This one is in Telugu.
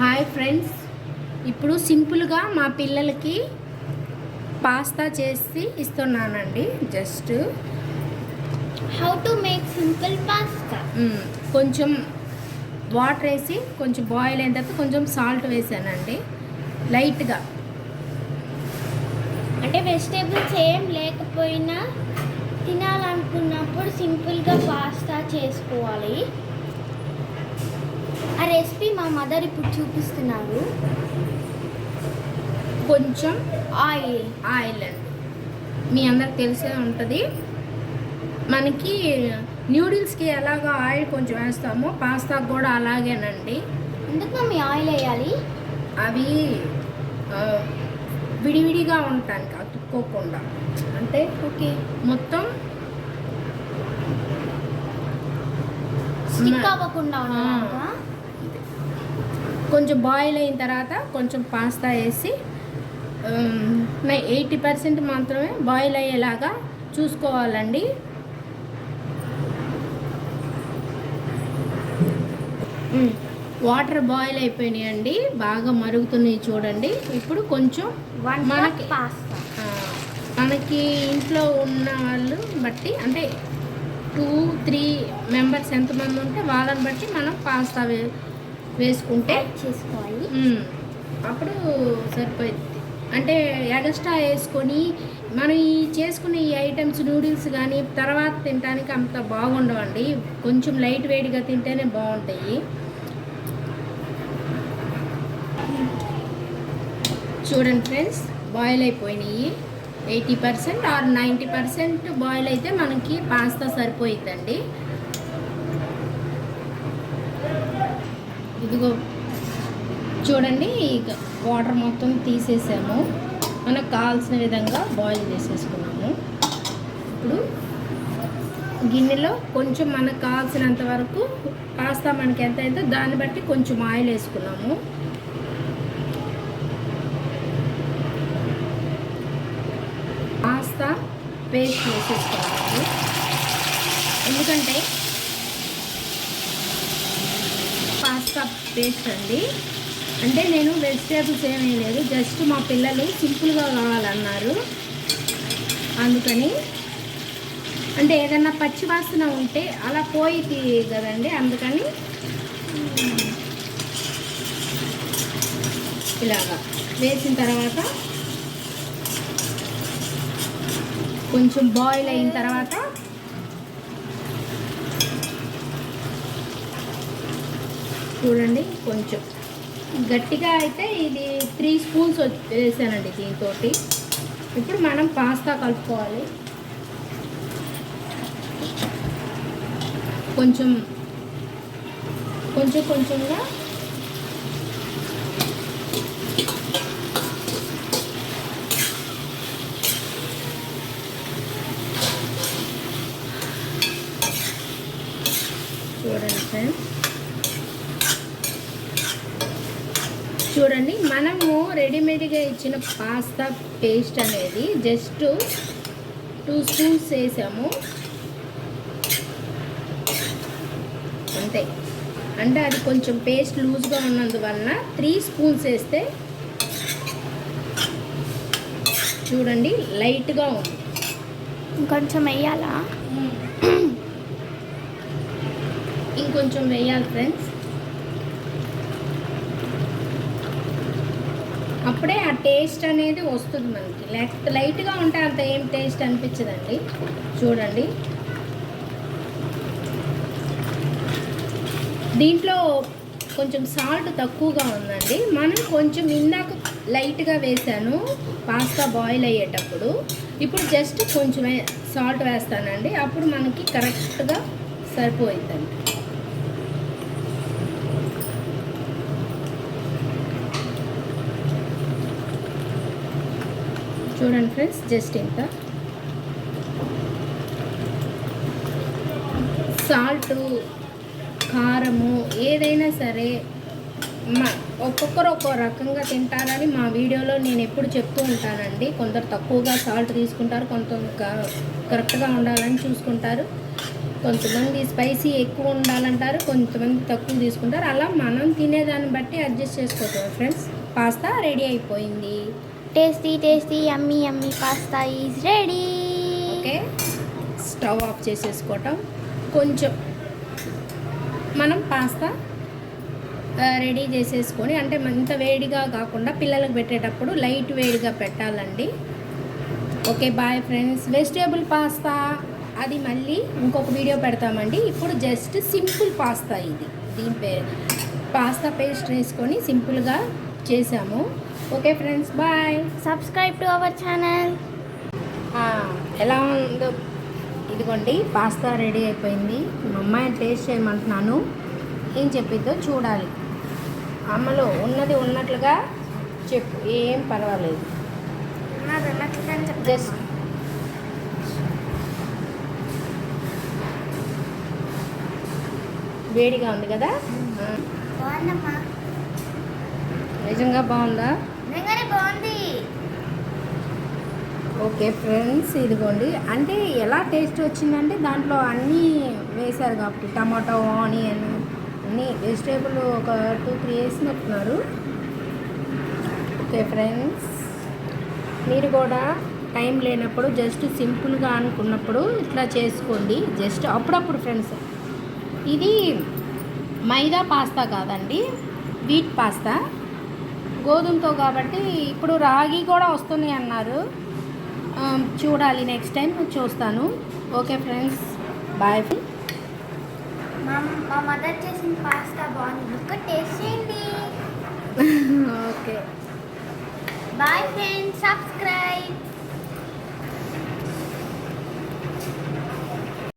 హాయ్ ఫ్రెండ్స్ ఇప్పుడు సింపుల్గా మా పిల్లలకి పాస్తా చేసి ఇస్తున్నానండి. Just how to make simple pasta కొంచెం వాటర్ వేసి కొంచెం బాయిల్ అయిన తర్వాత కొంచెం సాల్ట్ వేసానండి. లైట్గా అంటే వెజిటేబుల్స్ ఏం లేకపోయినా తినాలనుకున్నప్పుడు సింపుల్గా పాస్తా చేసుకోవాలి. మదర్ ఇప్పుడు చూపిస్తున్నారు. కొంచెం ఆయిల్. ఆయిల్. అండి మీ అందరికి తెలిసే ఉంటుంది. మనకి న్యూడిల్స్కి ఎలాగ ఆయిల్ కొంచెం వేస్తామో పాస్తాకు కూడా అలాగేనండి. ఎందుకు మీ ఆయిల్ వేయాలి? అవి విడివిడిగా ఉండటానికి అతుక్కోకుండా. అంటే ఓకే. మొత్తం స్టిక్ మ- అవ్వకుండా కొంచెం బాయిల్ అయిన తర్వాత కొంచెం పాస్తా వేసి ఎయిటీ పర్సెంట్ మాత్రమే బాయిల్ అయ్యేలాగా చూసుకోవాలండి. వాటర్ బాయిల్ అయిపోయినాయండి. బాగా మరుగుతున్నాయి చూడండి. ఇప్పుడు కొంచెం మనకి మనకి ఇంట్లో ఉన్న వాళ్ళు బట్టి అంటే టూ త్రీ మెంబర్స్ ఎంతమంది ఉంటే వాళ్ళని బట్టి మనం పాస్తా వే వేసుకుంటే చేసుకోవాలి. అప్పుడు సరిపోయింది అంటే ఎగస్ట్రా వేసుకొని మనం ఈ చేసుకునే ఈ ఐటమ్స్ నూడిల్స్ కానీ తర్వాత తినడానికి అంత బాగుండవండి. కొంచెం లైట్ వేడిగా తింటేనే బాగుంటాయి. చూడండి ఫ్రెండ్స్ బాయిల్ అయిపోయినాయి. Eighty percent or ninety percent boil అయితే మనకి పాస్తా సరిపోయిద్దండి. ఇదిగో చూడండి ఇక వాటర్ మొత్తం తీసేసాము. మనకు కావాల్సిన విధంగా బాయిల్ చేసేసుకున్నాము. ఇప్పుడు గిన్నెలో కొంచెం మనకు కావాల్సినంత వరకు పాస్తా మనకి ఎంత అయితే దాన్ని బట్టి కొంచెం ఆయిల్ వేసుకున్నాము. పాస్తా పేస్ట్ వేసేసుకున్నాము ఎందుకంటే పాస్తా పేస్ట్ అండి. అంటే నేను వెజిటేబుల్స్ ఏమీ లేదు జస్ట్ మా పిల్లలు సింపుల్గా కావాలన్నారు. అందుకని అంటే ఏదన్నా పచ్చి వాసన ఉంటే అలా పోయి కదండి. అందుకని ఇలాగా వేసిన తర్వాత కొంచెం బాయిల్ అయిన తర్వాత చూడండి కొంచెం. గట్టిగా అయితే ఇది త్రీ స్పూన్స్ వేసానండి దీంతో ఇప్పుడు మనం పాస్తా కలుపుకోవాలి. కొంచెం కొంచెం కొంచెంగా చూడండి ఫ్రెండ్స్. చూడండి మనము రెడీమేడ్గా ఇచ్చిన పాస్తా పేస్ట్ అనేది జస్ట్ టూ స్పూన్స్ వేసాము. అంతే. అంటే అది కొంచెం పేస్ట్ లూజ్గా ఉన్నందువలన త్రీ స్పూన్స్ వేస్తే చూడండి లైట్గా ఉంది. ఇంకొంచెం వేయాలా? ఇంకొంచెం వేయాలి ఫ్రెండ్స్. అప్పుడే ఆ టేస్ట్ అనేది వస్తుంది మనకి. లేకపోతే లైట్గా ఉంటే అంత ఏం టేస్ట్ అనిపించదండి. చూడండి. దీంట్లో కొంచెం సాల్ట్ తక్కువగా ఉందండి. మనం కొంచెం ఇందాక లైట్గా వేసాను పాస్తా బాయిల్ అయ్యేటప్పుడు. ఇప్పుడు జస్ట్ కొంచెం సాల్ట్ వేస్తానండి. అప్పుడు మనకి కరెక్ట్గా సరిపోయిందండి చూడండి ఫ్రెండ్స్ జస్ట్ ఇంత. సాల్ట్ కారము ఏదైనా సరే మా ఒక్కొక్కరు ఒక్కో రకంగా తింటారని మా వీడియోలో నేను ఎప్పుడు చెప్తూ ఉంటానండి. కొందరు తక్కువగా సాల్ట్ తీసుకుంటారు కొంత కరెక్ట్గా ఉండాలని చూసుకుంటారు. కొంతమంది స్పైసీ ఎక్కువ ఉండాలంటారు కొంతమంది తక్కువ తీసుకుంటారు. అలా మనం తినేదాన్ని బట్టి అడ్జస్ట్ చేసుకోవచ్చు ఫ్రెండ్స్. పాస్తా రెడీ అయిపోయింది. Tasty tasty yummy yummy pasta is ready okay. Stove off చేసేసుకోవటం. కొంచెం మనం పాస్తా రెడీ చేసేసుకొని అంటే ఇంత వేడిగా కాకుండా పిల్లలకు పెట్టేటప్పుడు లైట్ వేడిగా పెట్టాలండి. Okay bye friends. Vegetable pasta అది మళ్ళీ ఇంకొక వీడియో పెడతామండి. ఇప్పుడు జస్ట్ సింపుల్ పాస్తా ఇది. దీని పేరు పాస్తా పేస్ట్ వేసుకొని సింపుల్గా చేసాము. Okay friends bye subscribe to our channel ఎలా ఉందో ఇదిగోండి పాస్తా రెడీ అయిపోయింది. మా అమ్మాయిని టేస్ట్ చేయమంటున్నాను. ఏం చెప్పిద్దో చూడాలి. అమ్మలో ఉన్నది ఉన్నట్లుగా చెప్పు ఏం పర్వాలేదు. జస్ట్ వేడిగా ఉంది కదా? నిజంగా బాగుందా? నిజంగానే బాగుంది. ఓకే ఫ్రెండ్స్ ఇదిగోండి. అంటే ఎలా టేస్ట్ వచ్చిందంటే దాంట్లో అన్నీ వేశారు కాబట్టి టమాటో ఆనియన్ అన్నీ వెజిటేబుల్ ఒక టూ త్రీ వేసినట్టున్నారు ఓకే ఫ్రెండ్స్ మీరు కూడా టైం లేనప్పుడు జస్ట్ సింపుల్గా అనుకున్నప్పుడు ఇట్లా చేసుకోండి. జస్ట్ అప్పుడప్పుడు ఫ్రెండ్స్ ఇది మైదా పాస్తా కాదండి వీట్ పాస్తా. గోధుమతో కాబట్టి ఇప్పుడు రాగి కూడా వస్తుంది అన్నారు. చూడాలి నెక్స్ట్ టైం చూస్తాను. ఓకే ఫ్రెండ్స్ బాయ్ మా మా మదర్ చేసిన పాస్తా బాగుంది. ఒక్క టేస్ట్ చేయండి. Okay bye friends subscribe